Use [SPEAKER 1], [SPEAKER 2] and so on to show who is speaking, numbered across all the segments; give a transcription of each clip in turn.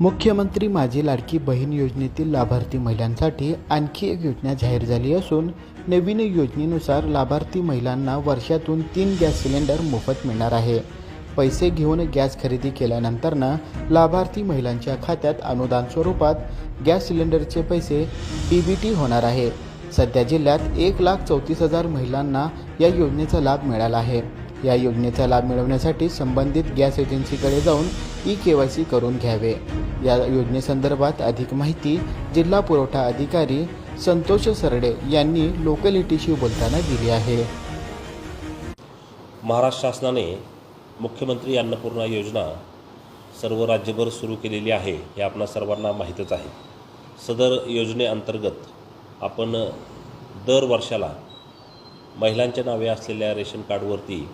[SPEAKER 1] मुख्यमंत्री माझी लाडकी बहीण योजनेतील लाभार्थी महिलांसाठी आणखी एक योजना जाहीर झाली असून नवीन योजनेनुसार लाभार्थी महिलांना वर्षातून तीन गॅस सिलेंडर मोफत मिळणार आहे. पैसे घेऊन गॅस खरेदी केल्यानंतरनं लाभार्थी महिलांच्या खात्यात अनुदान स्वरूपात गॅस सिलेंडरचे पैसे डी बी टी होणार आहे. सध्या जिल्ह्यात एक लाख चौतीस हजार महिलांना या योजनेचा लाभ मिळाला आहे. या योजनेचा लाभ मिळवण्यासाठी संबंधित गॅस एजन्सीकडे जाऊन ई के वाय सी करून घ्यावे. या योजनेसंदर्भात अधिक माहिती जिल्हा पुरवठा अधिकारी संतोष सरडे यांनी लोकलिटीशी बोलताना दिली आहे.
[SPEAKER 2] महाराष्ट्र शासनाने मुख्यमंत्री अन्नपूर्णा योजना सर्व राज्यभर सुरू केलेली आहे हे आपणा सर्वांना माहीतच आहे. सदर योजनेअंतर्गत आपण दर वर्षाला महिलांच्या नावे असलेल्या रेशन कार्डवरती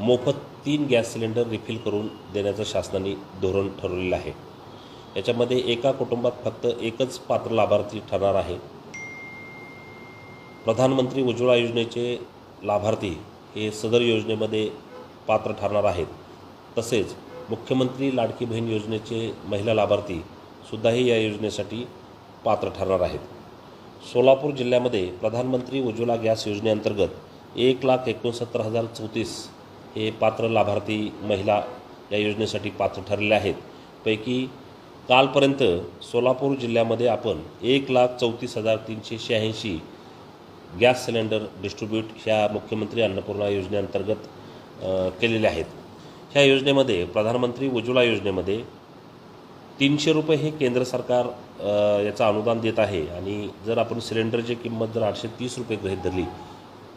[SPEAKER 2] मोफत तीन गॅस सिलेंडर रिफिल करून देण्याचं शासनाने धोरण ठरवलेलं आहे. याच्यामध्ये एका कुटुंबात फक्त एकच पात्र लाभार्थी ठरणार आहे. प्रधानमंत्री उज्ज्वला योजनेचे लाभार्थी हे सदर योजनेमध्ये पात्र ठरणार आहेत. तसेच मुख्यमंत्री लाडकी बहीण योजनेचे महिला लाभार्थी सुद्धाही या योजनेसाठी पात्र ठरणार आहेत. सोलापूर जिल्ह्यामध्ये प्रधानमंत्री उज्ज्वला गॅस योजनेअंतर्गत एक लाख एकोणसत्तर हजार चौतीस हे पात्र लाभार्थी महिला या योजनेसाठी पात्र ठरलेल्या आहेत. पैकी कालपर्यंत सोलापूर जिल्ह्यामध्ये आपण एक लाख चौतीस हजार तीनशे शहाऐंशी गॅस सिलेंडर डिस्ट्रीब्यूट ह्या मुख्यमंत्री अन्नपूर्णा योजनेअंतर्गत केलेल्या केलेले आहेत. ह्या योजनेमध्ये प्रधानमंत्री उज्ज्वला योजनेमध्ये तीनशे रुपये हे केंद्र सरकार याचं अनुदान देत आहे आणि जर आपण सिलेंडरची किंमत जर आठशे तीस रुपये गृहीत धरली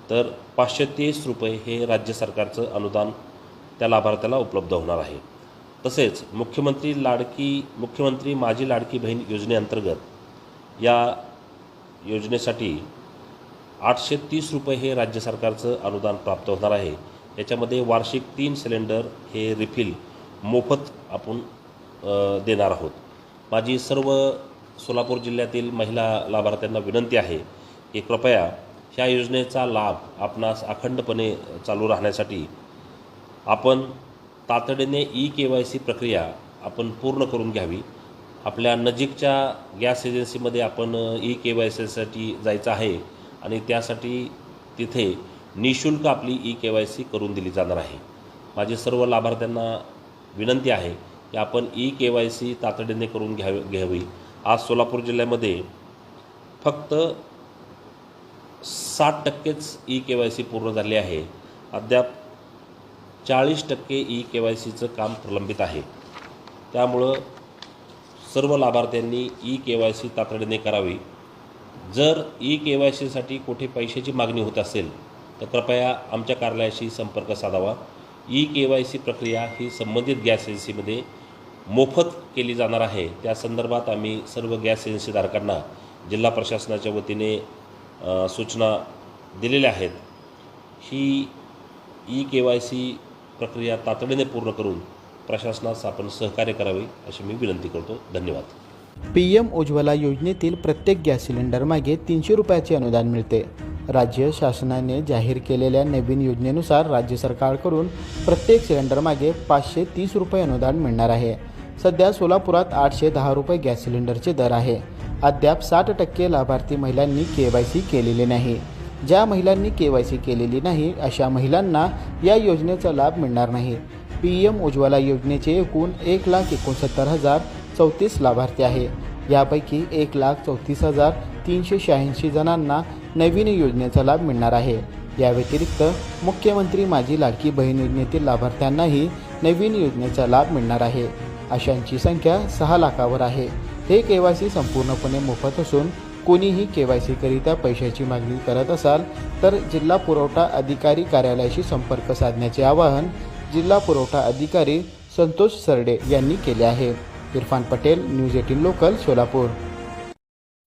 [SPEAKER 2] तर पाचशे तीस रुपये हे राज्य सरकारचं अनुदान त्या लाभार्थ्याला उपलब्ध होणार आहे. तसेच मुख्यमंत्री लाडकी मुख्यमंत्री माझी लाडकी बहीण योजनेअंतर्गत या योजनेसाठी आठशे तीस रुपये हे राज्य सरकारचं अनुदान प्राप्त होणार आहे. याच्यामध्ये वार्षिक तीन सिलेंडर हे रिफिल मोफत आपण देणार आहोत. माझी सर्व सोलापूर जिल्ह्यातील महिला लाभार्थ्यांना विनंती आहे की कृपया ह्या योजनेचा लाभ आपणास अखंडपणे चालू राहण्यासाठी आपण तातडीने ई के वाय सी प्रक्रिया आपण पूर्ण करून घ्यावी. आपल्या नजीकच्या गॅस एजन्सीमध्ये आपण ई के वाय सीसाठी जायचं आहे आणि त्यासाठी तिथे निशुल्क आपली ई के वाय सी करून दिली जाणार आहे. माझे सर्व लाभार्थ्यांना विनंती आहे की आपण ई के वाय सी तातडीने करून घ्यावी घ्यावी. आज सोलापूर जिल्ह्यामध्ये फक्त साठ टक्केच ई के वाय सी पूर्ण झाले आहे. अद्याप चाळीस टक्के ई के वाय सीचं काम प्रलंबित आहे. त्यामुळं सर्व लाभार्थ्यांनी ई के वाय सी तातडीने करावी. जर ई के वाय सीसाठी कुठे पैशाची मागणी होत असेल तर कृपया आमच्या कार्यालयाशी संपर्क साधावा. ई के वाय सी प्रक्रिया ही संबंधित गॅस एजन्सीमध्ये मोफत केली जाणार आहे. त्या संदर्भात आम्ही सर्व गॅस एजन्सीधारकांना जिल्हा प्रशासनाच्या वतीने सूचना दिलेल्या आहेत. ही ई के वाय सी प्रक्रिया तातडीने पूर्ण करून प्रशासनास आपण सहकार्य करावे अशी मी विनंती करतो. धन्यवाद.
[SPEAKER 1] पी एम उज्ज्वला योजनेतील प्रत्येक गॅस सिलेंडरमागे तीनशे रुपयाचे अनुदान मिळते. राज्य शासनाने जाहीर केलेल्या नवीन योजनेनुसार राज्य सरकारकडून प्रत्येक सिलेंडरमागे पाचशे तीस रुपये अनुदान मिळणार आहे. सध्या सोलापुरात आठशे दहा रुपये गॅस सिलेंडरचे दर आहे. अद्याप साठ टक्के लाभार्थी महिलांनी के वाय सी केलेली नाही. ज्या महिलांनी के वाय सी केलेली नाही अशा महिलांना या योजनेचा लाभ मिळणार नाही. पी एम उज्ज्वला योजनेचे एकूण एक लाख एकोणसत्तर हजार चौतीस लाभार्थी आहे. यापैकी एक लाख चौतीस हजार तीनशे शहाऐंशी जणांना नवीन योजनेचा लाभ मिळणार आहे. या व्यतिरिक्त मुख्यमंत्री माझी लाडकी बहीण योजनेतील लाभार्थ्यांनाही नवीन योजनेचा लाभ मिळणार आहे. अशांची संख्या सहा लाखावर आहे. हे के वाय सी संपूर्णपणे मोफत असून कोणीही के वाय सीकरिता पैशाची मागणी करत असाल तर जिल्हा पुरवठा अधिकारी कार्यालयाशी संपर्क साधण्याचे आवाहन जिल्हा पुरवठा अधिकारी संतोष सरडे यांनी केले आहे. Irfan Patel news eighteen local Solapur.